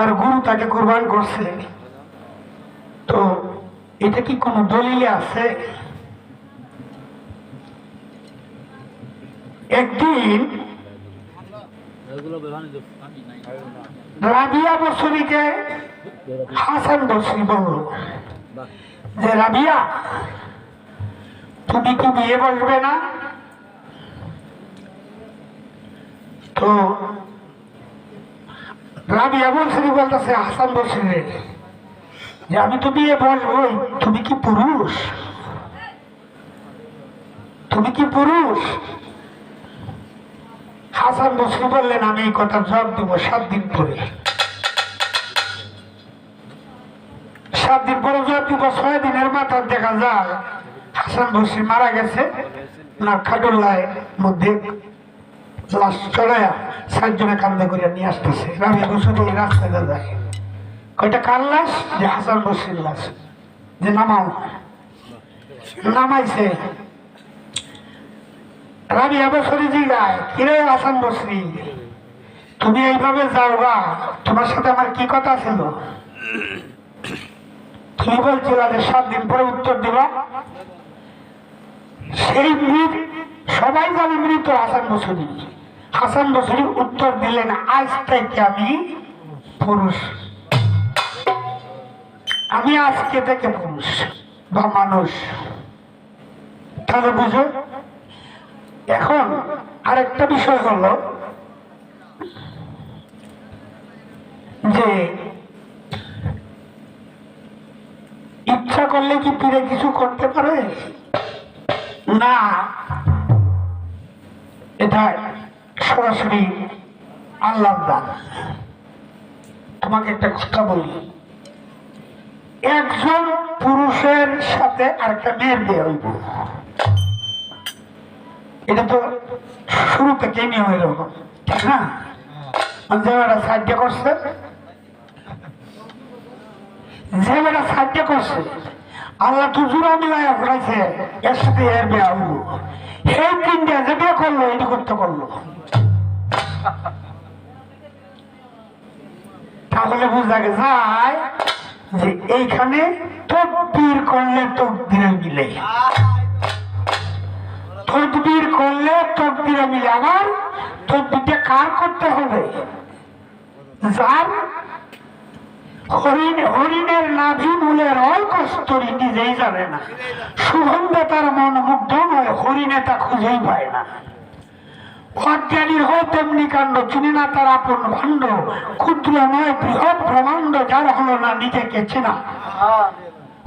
তার গুরু তাকে কোরবান করছে। তো এটা কি কোনো দলিলে আছে? একদিন রাবিয়া বসরিকে হাসান বসরি বলল যে, রাবিয়া, তুমি কি বিয়ে বসবে না? তো রাবিয়া বসরি বলতেছে হাসান বসরি যে আমি তো বিয়ে বসবই তুমি কি পুরুষ? তুমি কি পুরুষ? হাসান বসরি বললেন, আমি এই কথা জবাব দেবো সাত দিন পরে। সাত দিন পরে জবাব দিব, ছয় দিনের মাথার দেখা যায় হাসান বসরি মারা গেছে না খাটুল্লায় মধ্যে লাশ চড়াইয়া সাতজনে কান্দা করিয়া নিয়ে আসতেছে। রাবিয়া বসরি রাস্তায় যায় কয়টা কার লাশ? যে হাসান বসরির লাশ। যে নামাও নামাইছে। রাবিয়া বসরি জিগায় কিরে হাসান বসরি? তুমি এইভাবে যাও গা। তোমার সাথে আমার কি কথা ছিল? তুমি বলছিল যে সাত দিন পরে উত্তর দিবা। সেই মৃত সবাই জানে মৃত হাসান বসরি। হাসান বসরি উত্তর দিলেন আজ থেকে আমি পুরুষ। আমি আজকে থেকে পুরুষ বা মানুষ। তাহলে বুঝো? এখন আরেকটা বিষয় হলো যে ইচ্ছা করলে কি পীরে কিছু করতে পারে? না। এটা সরাসরি আল্লাহ দান। তোমাকে একটা কথা বলি। একজন পুরুষের সাথে আরেকটা মেয়ের বিয়ে হইব। এটা তো শুরু থেকেই নিয়ম ঠিক না? যে সাহায্য করছে, যে বেটা সাহায্য করছে, আল্লাহ তো জোড়া মিলাইয়া এর সাথে এর বিয়ে হইব। সেই তিনটা যে বিয়ে করল, এটা করতে করল তাহলে বোঝা যায় যে এইখানে তকবীর করলে তকবীরে মিলে। তকবীর করলে তকবীরে মিলে। আবার তকবীরটা কার করতে হবে? যার হরিণ, হরিণের নাভি মূলের নিজেই জানে না। সুগন্ধে তার মন মুগ্ধ নয়, হরিণে তা খুঁজেই পায় না। তেমনি কাণ্ড না তার আপন ভাণ্ড। বৃহৎ যার হলো না নিজেকে চেনা।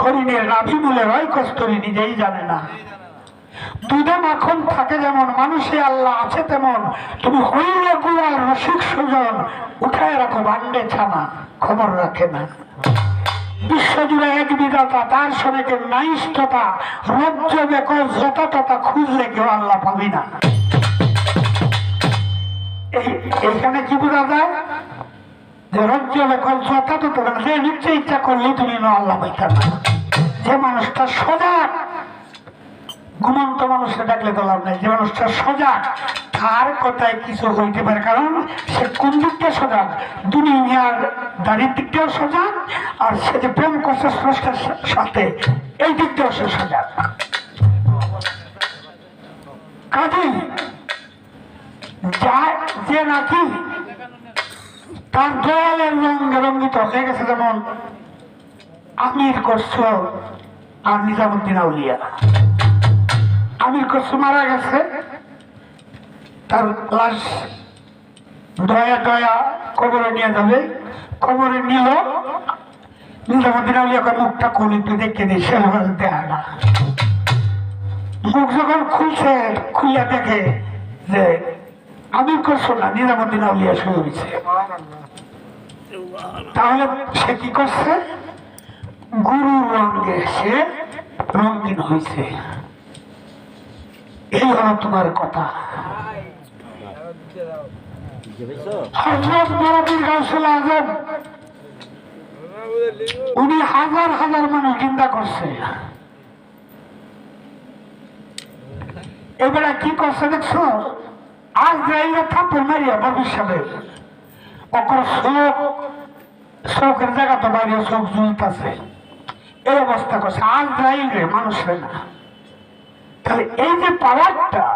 হরিণের নাভি মূলে রয় কস্তরি নিজেই জানে না। দুধে মাখন থাকে যেমন, মানুষে আল্লাহ আছে তেমন। তুমি হইলে গুয়ার রসিক সুজন, উঠায় রাখো বান্ডে ছানা, খবর রাখে না। বিশ্বজুড়ে এক বিধাতা, তার সঙ্গে রজ্জ খুঁজলে কেউ আল্লাহ না। কি যে রজ্জ যে ইচ্ছা করলেই তুমি আল্লাহ পাইতা না। যে মানুষটা সজাগ ঘুমন্ত মানুষকে ডাকলে তো লাভ নাই। যে মানুষটা সজাগ, তার কথায় কিছু হইতে পারে। কারণ সে কোন দিকটা সজাগ? দুনিয়ার দাড়ির দিকটাও সজাগ, আর সে যে প্রেম করছে স্রষ্টার সাথে, এই দিকটাও সে সজাগ। কাজেই যা নাকি তার দয়ালের রঙে রঙ্গিত হয়ে গেছে যেমন আমির করছ আর নিজামুদ্দিন আউলিয়া। আমির কসু মারা গেছে। তার লাশ দয়া দয়া কবরে নিয়ে যাবে। কবরে নিল। আউলিয়াকে মুখটা দেখে না। মুখ যখন খুলছে খুলিয়া দেখে যে না আউলিয়া শুরু হয়েছে তাহলে সে কি করছে? গুরুর রঙে সে রঙিন হয়েছে। এই কথা। উনি হাজার হাজার মানুষ নিন্দা করছে। এবারে কি করছে দেখছ? আজ যাইলে থাপ্পড় মারিয়া ভবিষ্যতে অকর শ্লোক চোখের জায়গা তো বাইরে চোখ ঝুলতেছে এই অবস্থা করছে। আজ যাইলে মানুষের না। তাহলে এই যে পাওয়ারটা,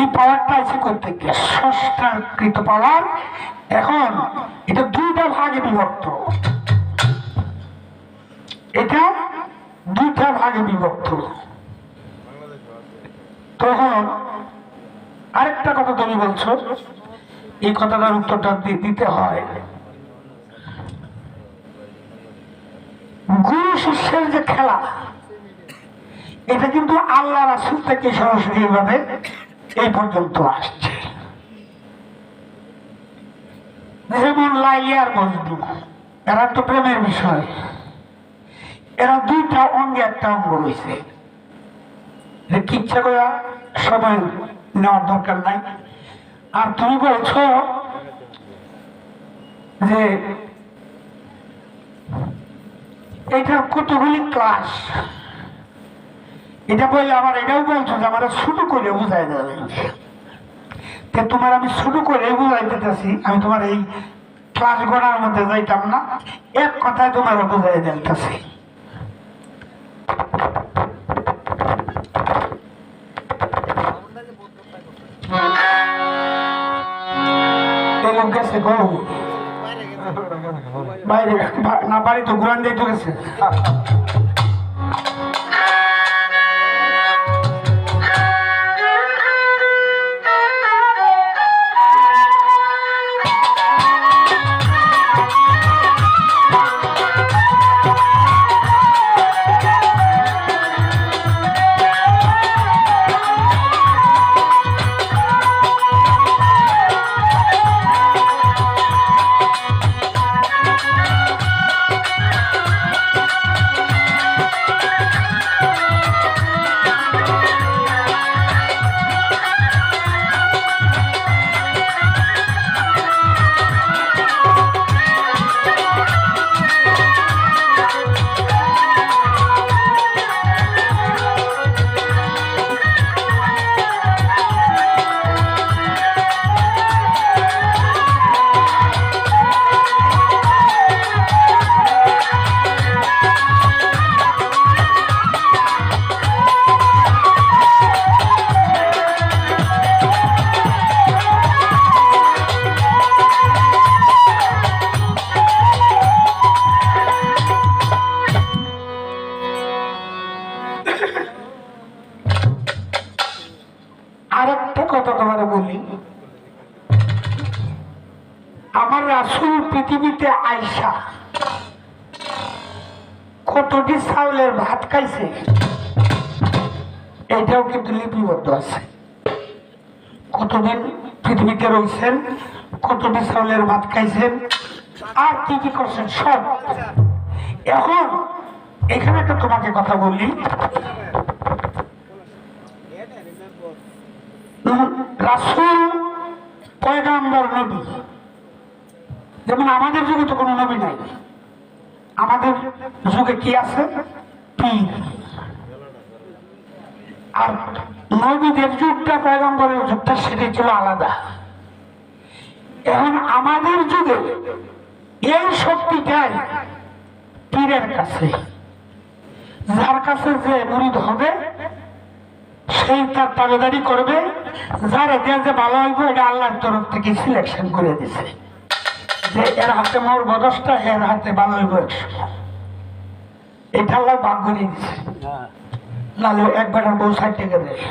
এই পাওয়ারটা আছে করতে গিয়ে ষষ্ঠাকৃত পাওয়ার। এখন এটা দুইটা ভাগে বিভক্ত। এটা দুইটা ভাগে বিভক্ত। তখন আরেকটা কথা তুমি বলছো, এই কথাটার উত্তরটা দিতে হয়। গুরু শিষ্যের যে খেলা এটা কিন্তু আল্লাহ রাসুল থেকে সরাসরি ভাবে এই পর্যন্ত আসছে। এরা তো প্রেমের বিষয়। এরা দুইটা অঙ্গে, একটা অঙ্গ রয়েছে। সময় নেওয়ার দরকার নাই। আর তুমি বলছো যে এটা কতগুলি ক্লাস এটা বললে আমার এটাও বলছো যে আমার শুরু করে বুঝাই দেবে তা তোমার আমি শুরু করে বুঝাই দিতেছি, আমি তোমার এই ক্লাস গড়ার মধ্যে যাইতাম না, এক কথায় তোমার বুঝাই দিতেছি। গেছে গো। বাইরে না, বাড়ি তো ঘুরান দিয়ে গেছে। আরেকটা কথা তোমার বলি। আমার রাসুল পৃথিবীতে আইসা কতটি চাউলের ভাত খাইছে, এটাও কিন্তু লিপিবদ্ধ আছে। কতদিন পৃথিবীতে রয়েছেন কতটি চাউলের ভাত খাইছেন, আর কি কি করছেন, সব। এখন এখানে একটা তোমাকে কথা বলি। রাসুল পয়গাম্বর নবী। যেমন আমাদের যুগে তো কোনো নবী নাই। আমাদের যুগে কি আছে? আর নবীদের যুগটা পয়গাম্বরের যুগটা সেটা ছিল আলাদা। এখন আমাদের যুগে এই শক্তিটাই পীরের কাছে। যার কাছে যে মুরিদ হবে সেই তার তাবেদারি করবে যার যে ভালো হইব এটা আল্লাহর তরফ থেকে সিলেকশন করে দিছে। যে এর হাতে মোর বদসটা এর হাতে ভালো হইব এটা আল্লাহ ভাগ করে দিছে। নাহলে একবার বউ টাকা দেয়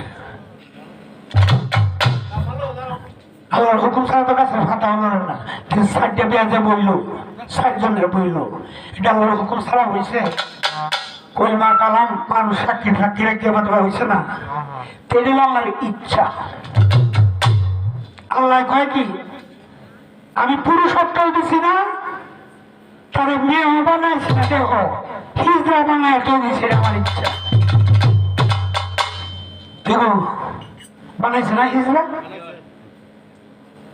আল্লাহর হুকুম তো কাছে ফাটা হলো না। কিন্তু ষাটটা পেঁয়াজে বলল ষাট জনের বলল এটা আল্লাহর হুকুম ছাড়া হয়েছে কলমা কালাম সাক্ষী রেখে না? তেড়ে আল্লাহর ইচ্ছা। আল্লাহ কয় কি, আমি পুরুষত্ব দিছি না তার মেয়েও বানাইছি না দেখো হিজরা বানায় তো দিছে আমার ইচ্ছা। দেখো, বানাইছে না হিজরা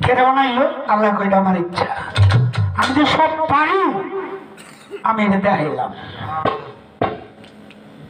কেটে বানাইলো, আল্লাহ কইটা আমার ইচ্ছা। আমি যে সব পারি, আমি এটা দেখাইলাম।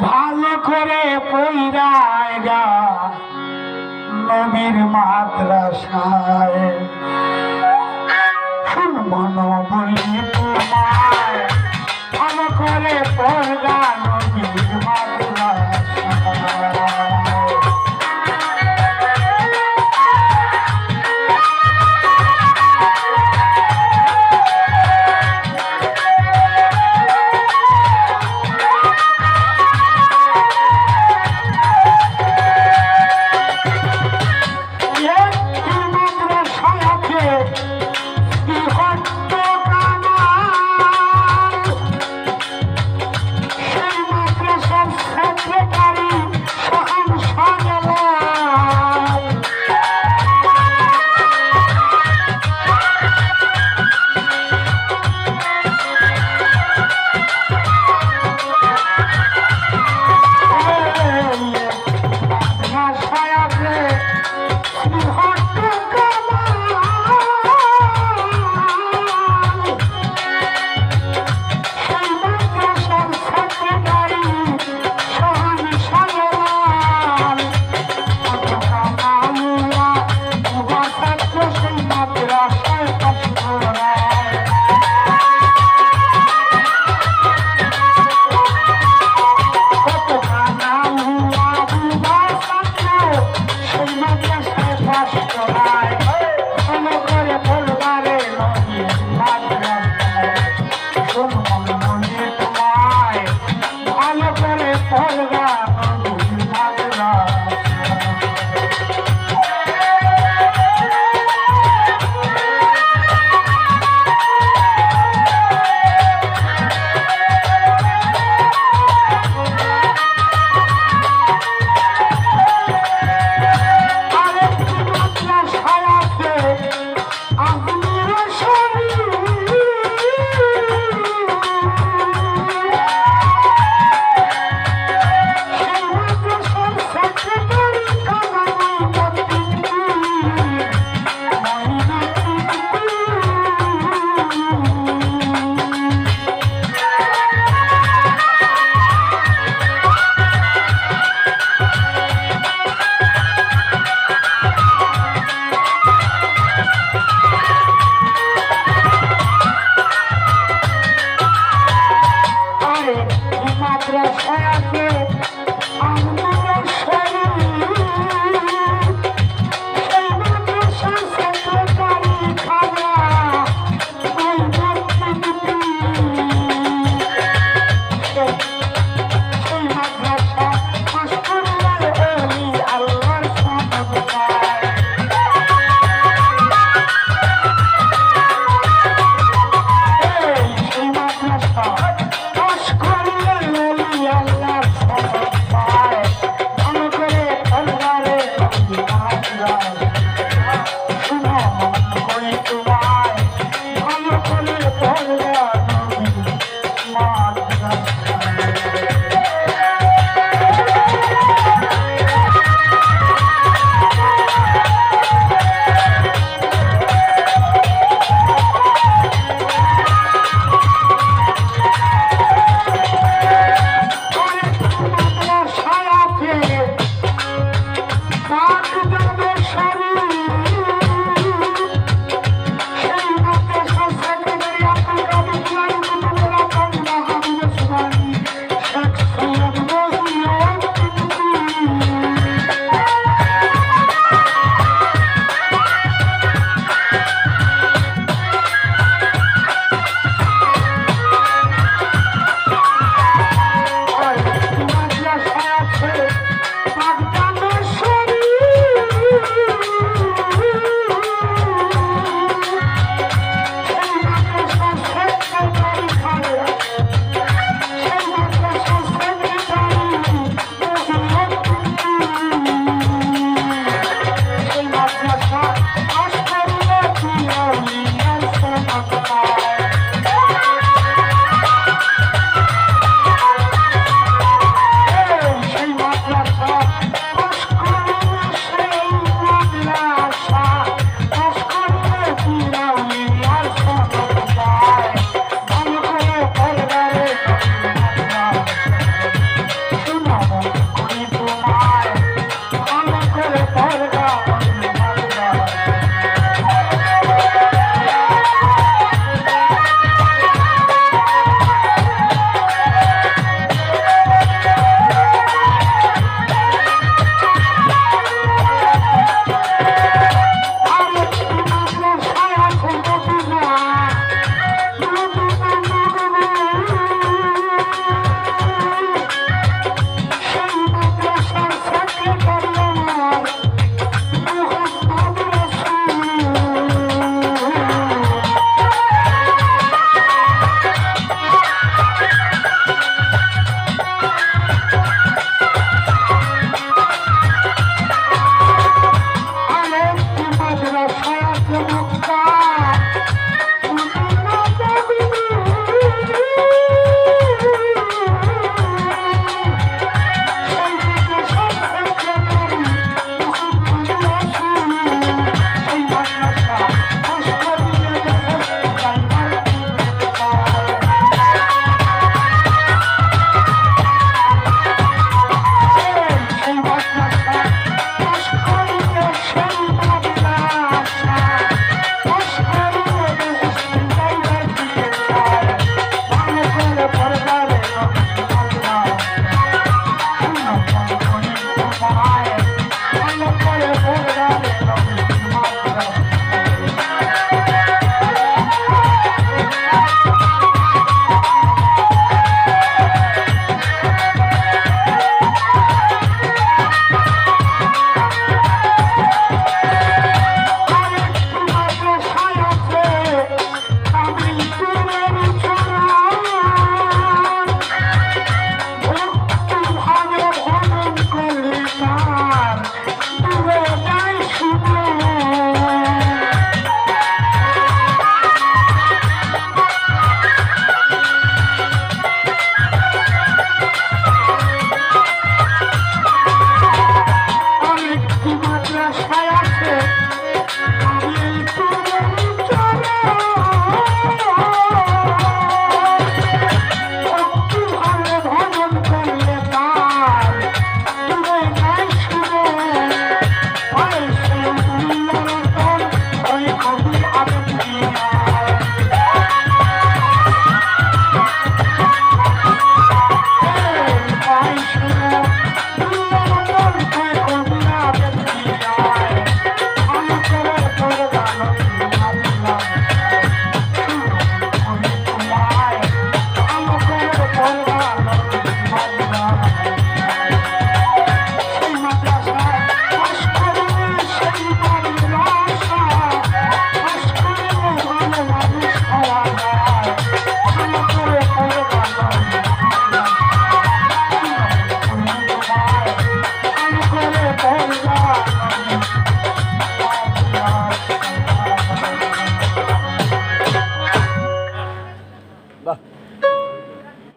ভালো করে নবীর মাদ্রাসায় মন বলি তোমায় ভালো করে পড়া